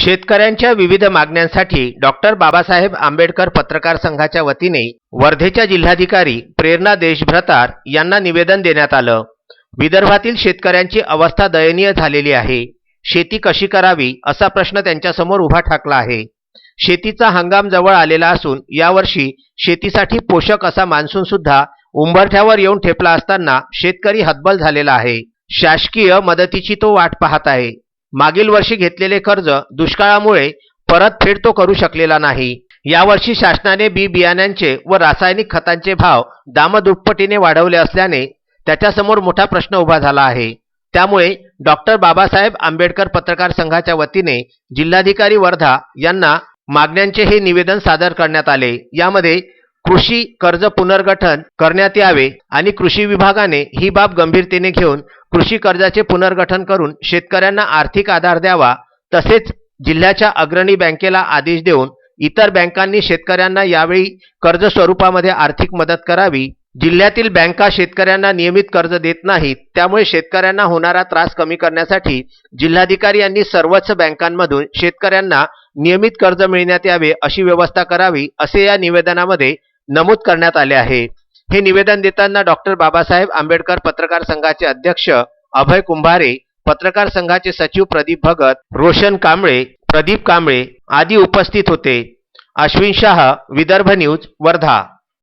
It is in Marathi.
शेतकऱ्यांच्या विविध मागण्यांसाठी डॉक्टर बाबासाहेब आंबेडकर पत्रकार संघाच्या वतीने वर्धेच्या जिल्हाधिकारी प्रेरणा देशभ्रतार यांना निवेदन देण्यात आलं. विदर्भातील शेतकऱ्यांची अवस्था दयनीय झालेली आहे. शेती कशी करावी असा प्रश्न त्यांच्यासमोर उभा ठाकला आहे. शेतीचा हंगाम जवळ आलेला असून यावर्षी शेतीसाठी पोषक असा मान्सून सुद्धा उंबरठ्यावर येऊन ठेपला असताना शेतकरी हतबल झालेला आहे. शासकीय मदतीची तो वाट पाहत आहे. मागील वर्षी घेतलेले कर्ज दुष्काळामुळे परतफेड तो करू शकलेला नाही. यावर्षी शासनाने बी बियाण्यांचे व रासायनिक खतांचे भाव दामदुप्पटीने वाढवले असल्याने त्याच्यासमोर मोठा प्रश्न उभा झाला आहे. त्यामुळे डॉक्टर बाबासाहेब आंबेडकर पत्रकार संघाच्या वतीने जिल्हाधिकारी वर्धा यांना मागण्यांचे हे निवेदन सादर करण्यात आले. यामध्ये कृषी कर्ज पुनर्गठन करण्यात यावे आणि कृषी विभागाने ही बाब गंभीरतेने घेऊन कृषी कर्जाचे पुनर्गठन करून शेतकऱ्यांना आर्थिक आधार द्यावा तसेच जिल्ह्याच्या अग्रणी बँकेला आदेश देऊन इतर बँकांनी शेतकऱ्यांना यावेळी कर्ज स्वरूपामध्ये आर्थिक मदत करावी. जिल्ह्यातील बँका शेतकऱ्यांना नियमित कर्ज देत नाहीत त्यामुळे शेतकऱ्यांना होणारा त्रास कमी करण्यासाठी जिल्हाधिकारी यांनी सर्वच बँकांमधून शेतकऱ्यांना नियमित कर्ज मिळण्यात यावे अशी व्यवस्था करावी असे या निवेदनामध्ये नमूद करण्यात आले आहे. हे निवेदन देताना डॉक्टर बाबासाहेब आंबेडकर पत्रकार संघाचे अध्यक्ष अभय कुंभारे पत्रकार संघाचे सचिव प्रदीप भगत रोशन कांबळे प्रदीप कांबळे आदी उपस्थित होते. अश्विन शाह विदर्भ न्यूज वर्धा.